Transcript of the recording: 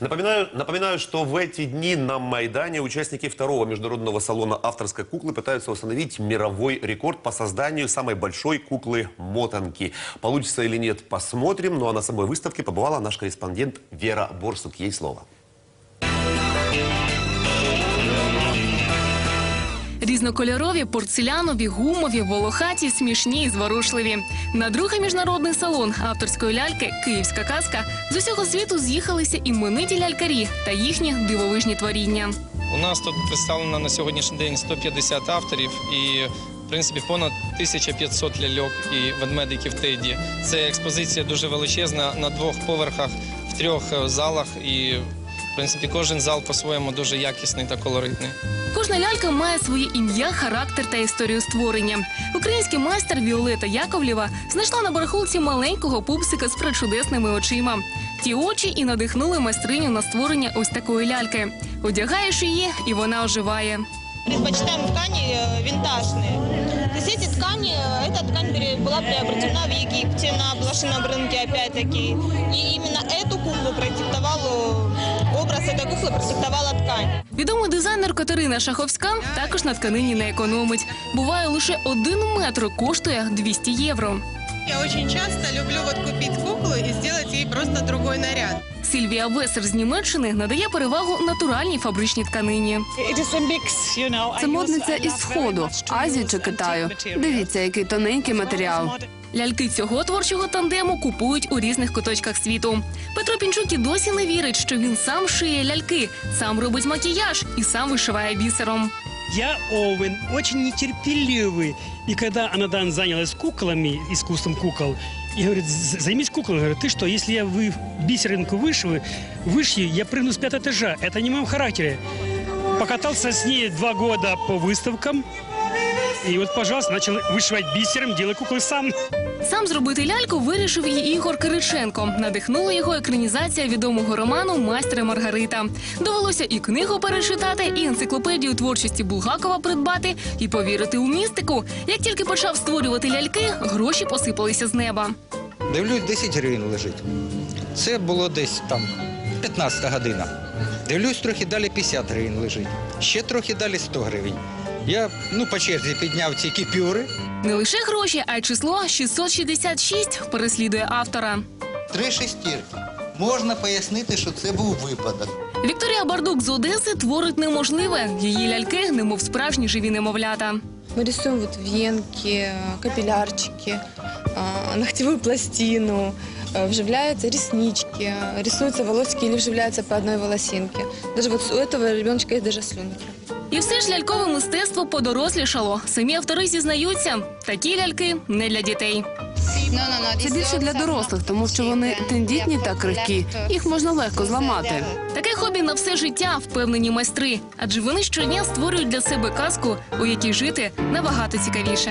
Напоминаю, напоминаю, что в эти дни на Майдане участники второго международного салона авторской куклы пытаются установить мировой рекорд по созданию самой большой куклы-мотанки. Получится или нет, посмотрим. Ну а на самой выставке побывала наш корреспондент Вера Борсук. Ей слово. Різнокольорові, порцелянові, гумові, волохаті, смішні і зворушливі. На другий міжнародний салон авторської ляльки Київська казка з усього світу з'їхалися імениті лялькарі та їхні дивовижні творіння. У нас тут представлено на сьогоднішній день 150 авторів і, в принципі, понад 1500 ляльок і ведмедиків Теді. Це експозиція дуже величезна на двох поверхах, в трьох залах. І, в принципі, кожен зал по-своєму дуже якісний та колоритний. Кожна лялька має своє ім'я, характер та історію створення. Український майстер Віолета Яковлєва знайшла на барахолці маленького пупсика з причудесними очима. Ті очі і надихнули майстриню на створення ось такої ляльки. Одягаєш її, і вона оживає. Предпочитаем ткани э, винтажные. То есть эти ткани, э, эта ткань пере- была приобретена в Египте на блошином рынке опять-таки. И именно эту куклу продиктовал, э, образ этой куклы продиктовала ткань. Відома дизайнер Катерина Шаховська також на тканині не економить. Буває, лише один метр коштує 200 євро. Я очень часто люблю вот купить куклу и сделать ей просто другой наряд. Сільвія Весер з Німеччини надає перевагу натуральній фабричній тканині. Це модниця із сходу, Азії чи Китаю. Дивіться, який тоненький матеріал. Ляльки цього творчого тандему купують у різних куточках світу. Петро Пінчук і досі не вірить, що він сам шиє ляльки, сам робить макіяж і сам вишиває бісером. Я, Оуэн, очень нетерпеливый. И когда Анадан занялась куклами, искусством кукол, и говорит, «З- займись куклой. Я говорю, ты что, если я вы, бисеринку вышиваю, вышью, я прыгну с пятого этажа. Это не в моем характере. Покатался с ней два года по выставкам. И вот, пожалуйста, начал вышивать бисером, делай куклы сам. Сам зробити ляльку вирішив і Ігор Кириченко. Надихнула його екранізація відомого роману Майстер Маргарита. Довелося і книгу перечитати, і енциклопедію творчості Булгакова придбати, і повірити у містику. Як тільки почав створювати ляльки, гроші посипалися з неба. Дивлюсь, 10 гривень лежить. Це було десь там 15 година. Дивлюсь, трохи далі 50 гривень лежить. Ще трохи далі 100 гривень. Я ну, по черзі підняв ці кіпюри. Не лише гроші, а й число 666 переслідує автора. Три шестірки. Можна пояснити, що це був випадок. Вікторія Бардук з Одеси творить неможливе. Її ляльки, немов справжні живі немовлята. Мы рисуем вот венки, капиллярчики, а, ногтевую пластину, э, вживляются реснички, рисуются волосики или вживляются по одной волосинке. Даже вот у этого ребеночка есть даже слюнки. І все ж лялькове мистецтво подорослішало. Самі автори зізнаються, такі ляльки не для дітей. Це більше для дорослих, тому що вони тендітні та крихкі. Їх можна легко зламати. Таке хобі на все життя впевнені майстри, адже вони щодня створюють для себе казку, у якій жити набагато цікавіше.